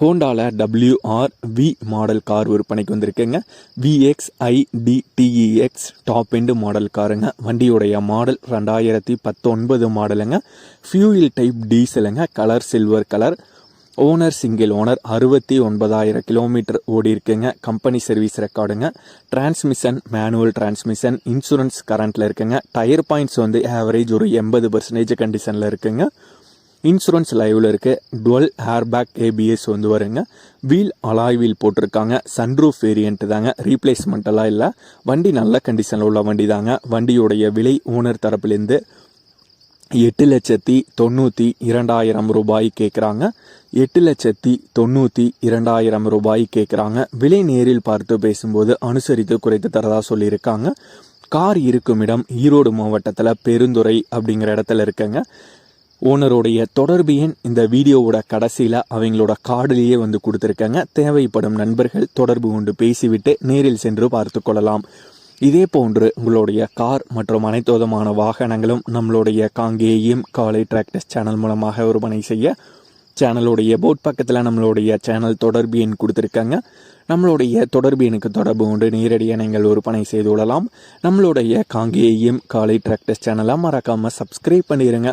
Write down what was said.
ஹோண்டாவில் WR V model car விற்பனைக்கு வந்திருக்குங்க. VXIDTEX top end model காருங்க வண்டியுடைய மாடல் ரெண்டாயிரத்தி பத்தொன்பது மாடலுங்க fuel type டீசலுங்க colour silver colour owner single owner அறுபத்தி ஒன்பதாயிரம் கிலோமீட்டர் ஓடி இருக்குங்க. கம்பெனி சர்வீஸ் ரெக்கார்டுங்க டிரான்ஸ்மிஷன் மேனுவல் டிரான்ஸ்மிஷன் இன்சூரன்ஸ் கரண்ட்டில் இருக்குங்க. டயர் பாயிண்ட்ஸ் வந்து ஆவரேஜ் ஒரு எண்பது பர்சன்டேஜ் கண்டிஷனில் இருக்குங்க. இன்சூரன்ஸ் லைவில் இருக்க டுவெல் ஹேர் பேக் ஏபிஎஸ் வந்து வருங்க வீல் அலாய் வீல் போட்டிருக்காங்க. சன்ரூஃப் வேரியன்ட் தாங்க. ரீப்ளேஸ்மெண்ட்டெல்லாம் இல்லை. வண்டி நல்ல கண்டிஷனில் உள்ள வண்டி தாங்க. வண்டியுடைய விலை ஓனர் தரப்புலேருந்து எட்டு லட்சத்தி தொண்ணூற்றி இரண்டாயிரம் ரூபாய் கேட்குறாங்க எட்டு லட்சத்தி தொண்ணூற்றி இரண்டாயிரம் ரூபாய் கேட்குறாங்க விலை நேரில் பார்த்து பேசும்போது அனுசரித்து குறைத்து தரதா சொல்லியிருக்காங்க. கார் இருக்கும் இடம் ஈரோடு மாவட்டத்தில் பெருந்துறை அப்படிங்கிற இடத்துல இருக்குங்க. ஓனருடைய தொடர்பு எண் இந்த வீடியோவோட கடைசியில் அவங்களோட கார்டுலேயே வந்து கொடுத்துருக்காங்க. தேவைப்படும் நண்பர்கள் தொடர்பு கொண்டு பேசிவிட்டு நேரில் சென்று பார்த்து கொள்ளலாம். இதே போன்று உங்களுடைய கார் மற்றும் அனைத்து விதமான வாகனங்களும் நம்மளுடைய காங்கேயம் காலை டிராக்டர்ஸ் சேனல் மூலமாக விற்பனை செய்ய சேனலுடைய போட் பக்கத்தில் நம்மளுடைய சேனல் தொடர்பு எண் கொடுத்துருக்காங்க. நம்மளுடைய தொடர்பு எண்ணுக்கு தொடர்பு கொண்டு நேரடியாக நீங்கள் விற்பனை செய்து கொள்ளலாம். நம்மளுடைய காங்கேயம் காலை டிராக்டர்ஸ் சேனலை மறக்காமல் சப்ஸ்கிரைப் பண்ணிடுங்க